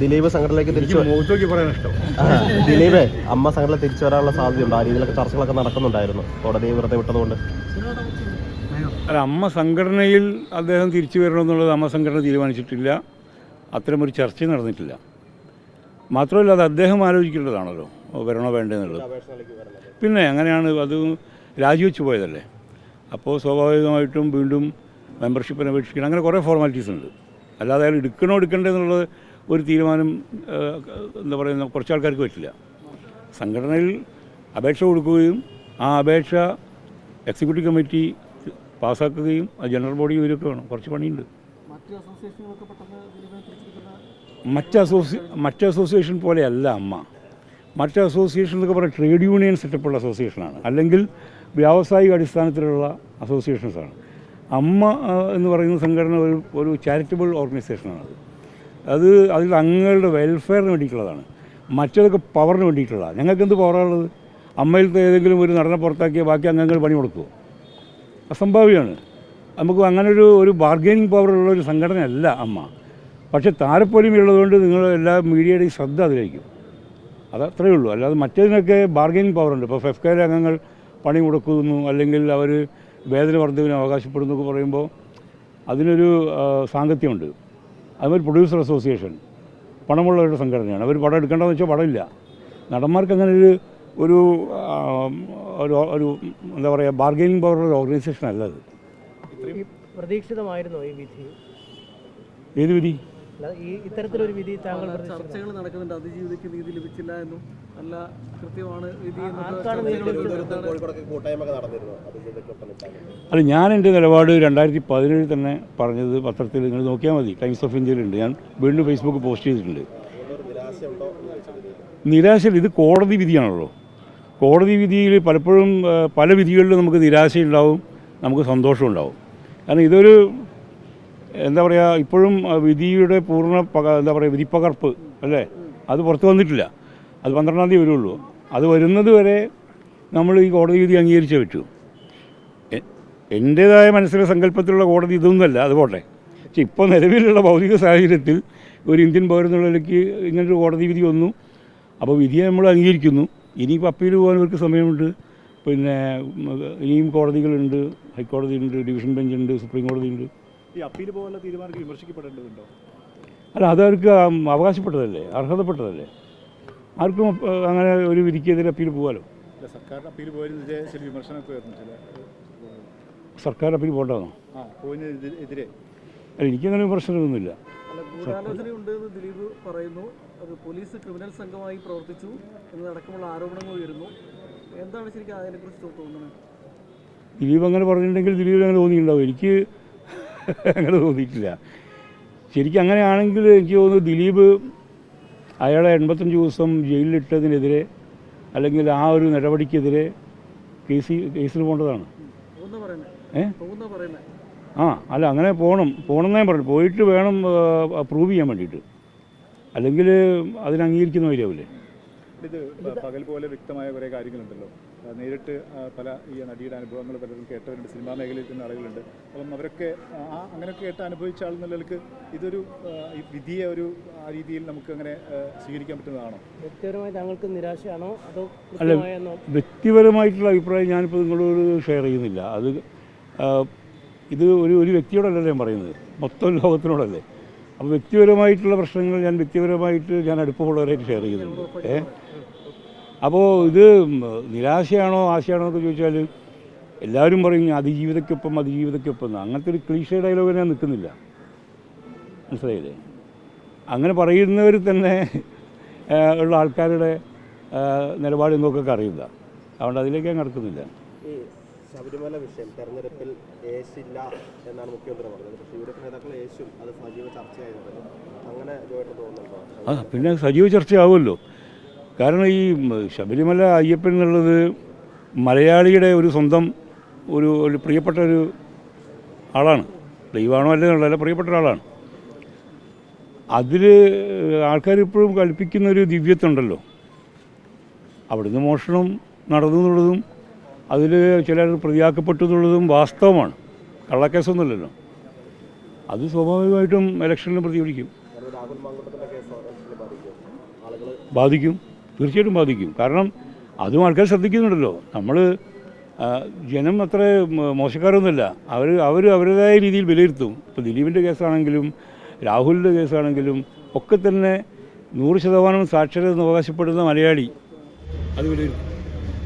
ദിലീപ് സംഘടനയിലേക്ക് തിരിച്ചു ദിലീപേ അമ്മ സംഘടന തിരിച്ചു വരാനുള്ള സാധ്യതയുണ്ട്. ആ രീതിയിലൊക്കെ ചർച്ചകളൊക്കെ നടക്കുന്നുണ്ടായിരുന്നു. കോടതി വെറുതെ വിട്ടതുകൊണ്ട്. അല്ല അമ്മ സംഘടനയിൽ അദ്ദേഹം തിരിച്ചു വരണമെന്നുള്ളത് അമ്മ സംഘടന തീരുമാനിച്ചിട്ടില്ല. അത്തരമൊരു ചർച്ചയും നടന്നിട്ടില്ല. മാത്രമല്ല അത് അദ്ദേഹം ആലോചിക്കേണ്ടതാണല്ലോ. വരണോ വേണ്ടെന്നുള്ളത്. പിന്നെ അങ്ങനെയാണ് അത് രാജിവെച്ച് പോയതല്ലേ. അപ്പോൾ സ്വാഭാവികമായിട്ടും വീണ്ടും മെമ്പർഷിപ്പിനെ അപേക്ഷിക്കണം. അങ്ങനെ കുറേ ഫോർമാലിറ്റീസ് ഉണ്ട്. അല്ലാതെ അയാൾ എടുക്കണോ എടുക്കണ്ടേ എന്നുള്ളത് ഒരു തീരുമാനം എന്താ പറയുന്ന കുറച്ച് ആൾക്കാർക്ക് പറ്റില്ല. സംഘടനയിൽ അപേക്ഷ കൊടുക്കുകയും ആ അപേക്ഷ എക്സിക്യൂട്ടീവ് കമ്മിറ്റി പാസ്സാക്കുകയും അത് ജനറൽ ബോഡി ഇവരൊക്കെ വേണം. കുറച്ച് പണിയുണ്ട്. മറ്റ് അസോസിയ മറ്റ് അസോസിയേഷൻ പോലെയല്ല അമ്മ. മറ്റ് അസോസിയേഷൻ എന്നൊക്കെ പറയുക ട്രേഡ് യൂണിയൻ സെറ്റപ്പുള്ള അസോസിയേഷനാണ് അല്ലെങ്കിൽ വ്യാവസായിക അടിസ്ഥാനത്തിലുള്ള അസോസിയേഷൻസാണ് അമ്മ എന്ന് പറയുന്ന സംഘടന ഒരു ഒരു ചാരിറ്റബിൾ ഓർഗനൈസേഷനാണ് അത് അത് അതിൽ അംഗങ്ങളുടെ വെൽഫെയറിന് വേണ്ടിയിട്ടുള്ളതാണ്. മറ്റതൊക്കെ പവറിന് വേണ്ടിയിട്ടുള്ളതാണ്. ഞങ്ങൾക്ക് എന്ത് പവറാണുള്ളത് അമ്മയിലത്തെ ഏതെങ്കിലും ഒരു നടനെ പുറത്താക്കിയ ബാക്കി അംഗങ്ങൾ പണി കൊടുക്കുമോ അസംഭാവ്യമാണ് നമുക്ക് അങ്ങനെ ഒരു ഒരു ബാർഗൈനിങ് പവറുള്ള ഒരു സംഘടനയല്ല അമ്മ. പക്ഷേ താരപ്പൊലിമയുള്ളതുകൊണ്ട് നിങ്ങൾ എല്ലാ മീഡിയയുടെയും ശ്രദ്ധ അതിലേക്കും അത് അത്രയേ ഉള്ളൂ. അല്ലാതെ മറ്റേതിനൊക്കെ ബാർഗൈനിങ് പവറുണ്ട് ഇപ്പോൾ ഫെഫ്കയിലെ അംഗങ്ങൾ പണി കൊടുക്കുന്നു. അല്ലെങ്കിൽ അവർ വേദന വർദ്ധവിന് അവകാശപ്പെടുന്നു പറയുമ്പോൾ അതിനൊരു സാങ്കത്യമുണ്ട്. അതുമാതിരി പ്രൊഡ്യൂസർ അസോസിയേഷൻ പണമുള്ളവരുടെ സംഘടനയാണ്. അവർ പടം എടുക്കേണ്ടതെന്ന് വെച്ചാൽ പടമില്ല നടന്മാർക്ക് അങ്ങനെ ഒരു ഒരു ഒരു എന്താ പറയുക ബാർഗെയിനിങ് പവറുള്ള ഓർഗനൈസേഷൻ അല്ല അത്. പ്രതീക്ഷിതമായിരുന്നോ ഈ വിധി? ഏത് വിധി? ഈ ഇത്തരത്തിലൊരു വിധി താങ്കൾ? ചർച്ചകൾ നടക്കുന്നുണ്ട്. അതിജീവിതയ്ക്ക് നീതി ലഭിച്ചില്ല എന്നും നല്ല കൃത്യമാണ് വിധി അല്ല ഞാൻ എന്റെ നിലപാട് രണ്ടായിരത്തി പതിനേഴിൽ തന്നെ പറഞ്ഞത് പത്രത്തിൽ നിങ്ങൾ നോക്കിയാൽ മതി. ടൈംസ് ഓഫ് ഇന്ത്യയിലുണ്ട്. ഞാൻ വീണ്ടും ഫേസ്ബുക്ക് പോസ്റ്റ് ചെയ്തിട്ടുണ്ട്. നിരാശയിൽ നിരാശ ഇത് കോടതി വിധിയാണല്ലോ. കോടതി വിധിയിൽ പലപ്പോഴും പല വിധികളിലും നമുക്ക് നിരാശയുണ്ടാവും. നമുക്ക് സന്തോഷമുണ്ടാവും. കാരണം ഇതൊരു എന്താ പറയുക ഇപ്പോഴും വിധിയുടെ പൂർണ പക എന്താ പറയുക വിധിപ്പകർപ്പ് അല്ലേ? അത് പുറത്ത് വന്നിട്ടില്ല. അത് പന്ത്രണ്ടാം തീയതി വരുള്ളൂ. അത് വരുന്നത് വരെ നമ്മൾ ഈ കോടതി വിധി അംഗീകരിച്ചേ പറ്റൂ. എന്റേതായ മനസ്സിലെ സങ്കല്പത്തിലുള്ള കോടതി ഇതൊന്നുമല്ല അത് പോട്ടെ. പക്ഷെ ഇപ്പോൾ നിലവിലുള്ള ഭൗതിക സാഹചര്യത്തിൽ ഒരു ഇന്ത്യൻ നിലയ്ക്ക് ഇങ്ങനൊരു കോടതി വിധി വന്നു. അപ്പോൾ വിധിയെ നമ്മൾ അംഗീകരിക്കുന്നു. ഇനിയിപ്പോൾ അപ്പീൽ പോകാൻ ഇവർക്ക് സമയമുണ്ട്. പിന്നെ ഇനിയും കോടതികളുണ്ട്. ഹൈക്കോടതിയുണ്ട് ഡിവിഷൻ ബെഞ്ചുണ്ട് സുപ്രീം കോടതിയുണ്ട്. ഈ അപ്പീൽ പോലുള്ള തീരുമാനത്തിൽ വിമർശിക്കപ്പെടേണ്ടതുണ്ടോ? അല്ല അത് അവർക്ക് അവകാശപ്പെട്ടതല്ലേ? അർഹതപ്പെട്ടതല്ലേ? ആർക്കും അങ്ങനെ ഒരു വിധിക്കെതിരെ അപ്പീൽ പോകാലോ? അല്ല സർക്കാരിന് അപ്പീൽ പോയതിനെതിരെ ചില വിമർശനമൊക്കെ വരുന്നു ചില സർക്കാർ അപ്പീൽ പോകേണ്ടതാണോ? ആ പോയതിനെതിരെ അല്ല എനിക്കങ്ങനെ വിമർശനമൊന്നുമില്ല. ഗൂഢാലോചനയുണ്ട് എന്ന് ദിലീപ് പറയുന്നു. അത് പോലീസ് ക്രിമിനൽ സംഘമായി പ്രവർത്തിച്ചു എന്നതടക്കമുള്ള ആരോപണങ്ങൾ ഉയരുന്നു. എന്താണ് ശരിക്കും അതിനെക്കുറിച്ച് തോന്നുന്നത്? ദിലീപ് അങ്ങനെ പറഞ്ഞിട്ടുണ്ടെങ്കിൽ ദിലീപ് അങ്ങനെ തോന്നിയിട്ടുണ്ടാവും. എനിക്ക് അങ്ങനെ തോന്നിയിട്ടില്ല. ശരിക്കും അങ്ങനെയാണെങ്കിൽ എനിക്ക് തോന്നുന്നു ദിലീപ് അയാളെ എൺപത്തഞ്ച് ദിവസം ജയിലിലിട്ടതിനെതിരെ അല്ലെങ്കിൽ ആ ഒരു നടപടിക്കെതിരെ കേസ് കേസിൽ പോകേണ്ടതാണ്. ഏഹ് ഏ? ആ അല്ല അങ്ങനെ പോകണം പോകണമെന്നേ പറഞ്ഞു പോയിട്ട് വേണം പ്രൂവ് ചെയ്യാൻ വേണ്ടിയിട്ട്. അല്ലെങ്കിൽ അതിന് അംഗീകരിക്കുന്ന വരികയാവില്ലേ ഇത് പകൽ പോലെ വ്യക്തമായ കുറേ കാര്യങ്ങളുണ്ടല്ലോ. നേരിട്ട് പല ഈ നടിയുടെ അനുഭവങ്ങൾ പലരും കേട്ടവരുണ്ട് സിനിമാ മേഖലയിൽ തന്നെ ആളുകളുണ്ട്. അപ്പം അവരൊക്കെ ആ അങ്ങനെയൊക്കെ കേട്ട് അനുഭവിച്ച ആൾ എന്നുള്ളവർക്ക് ഇതൊരു ഈ വിധിയെ ഒരു ആ രീതിയിൽ നമുക്ക് അങ്ങനെ സ്വീകരിക്കാൻ പറ്റുന്നതാണോ? വ്യക്തിപരമായി താങ്കൾക്ക് നിരാശയാണോ? അതോ അല്ല. വ്യക്തിപരമായിട്ടുള്ള അഭിപ്രായം ഞാനിപ്പോൾ നിങ്ങളോട് ഷെയർ ചെയ്യുന്നില്ല. അത് ഇത് ഒരു ഒരു വ്യക്തിയോടല്ലല്ലോ ഞാൻ പറയുന്നത്. മൊത്തം ലോകത്തിനോടല്ലേ. അപ്പോൾ വ്യക്തിപരമായിട്ടുള്ള പ്രശ്നങ്ങൾ ഞാൻ വ്യക്തിപരമായിട്ട് ഞാൻ അടുപ്പമുള്ളവരായിട്ട് ഷെയർ ചെയ്യുന്നുണ്ട്. ഏ? അപ്പോൾ ഇത് നിരാശയാണോ ആശയാണോ എന്നൊക്കെ ചോദിച്ചാൽ എല്ലാവരും പറയും അതിജീവിതയ്ക്കൊപ്പം അതിജീവിതയ്ക്കൊപ്പം എന്ന്. അങ്ങനത്തെ ഒരു ക്ലീഷ ഡയലോഗ് ഞാൻ നിൽക്കുന്നില്ല. മനസ്സിലായില്ലേ? അങ്ങനെ പറയുന്നവർ തന്നെ ഉള്ള ആൾക്കാരുടെ നിലപാട് എന്തൊക്കെ അറിയില്ല അതുകൊണ്ട് അതിലേക്ക് ഞാൻ നടക്കുന്നില്ല ശബരിമല വിഷയം തെരഞ്ഞെടുപ്പിൽ യേശില്ല എന്നാണ് മുഖ്യമന്ത്രി പറഞ്ഞത്. പക്ഷേ യു ഡി എഫ് നേതാക്കൾ അത് സജീവ ചർച്ചയായിരുന്നു അങ്ങനെ ജോയിട്ട് തോന്നുന്നുണ്ടോ? ആ പിന്നെ സജീവ ചർച്ചയാവുമല്ലോ. കാരണം ഈ ശബരിമല അയ്യപ്പൻ എന്നുള്ളത് മലയാളിയുടെ ഒരു സ്വന്തം ഒരു ഒരു പ്രിയപ്പെട്ട ഒരു ആളാണ്. ദൈവമാണോ അല്ലേ എന്നുള്ളതല്ല പ്രിയപ്പെട്ട ഒരാളാണ്. അതിൽ ആൾക്കാർ ഇപ്പോഴും കൽപ്പിക്കുന്ന ഒരു ദിവ്യത്വമുണ്ടല്ലോ. അവിടുന്ന് മോഷണം നടന്നു എന്നുള്ളതും അതിൽ ചിലർ പ്രതിയാക്കപ്പെട്ടു എന്നുള്ളതും വാസ്തവമാണ്. കള്ളക്കേസൊന്നുമില്ലല്ലോ. അത് സ്വാഭാവികമായിട്ടും ഇലക്ഷനിൽ പ്രതിഫലിക്കും. ബാധിക്കും. തീർച്ചയായിട്ടും ബാധിക്കും. കാരണം അതും ആൾക്കാർ ശ്രദ്ധിക്കുന്നുണ്ടല്ലോ. നമ്മൾ ജനം അത്ര മോശക്കാരൊന്നുമല്ല. അവർ അവർ അവരുടേതായ രീതിയിൽ വിലയിരുത്തും. ഇപ്പോൾ ദിലീപിന്റെ കേസാണെങ്കിലും രാഹുലിന്റെ കേസാണെങ്കിലും ഒക്കെ തന്നെ നൂറ് ശതമാനം സാക്ഷരത അവകാശപ്പെടുന്ന മലയാളി അത് വിലയിരുത്തും.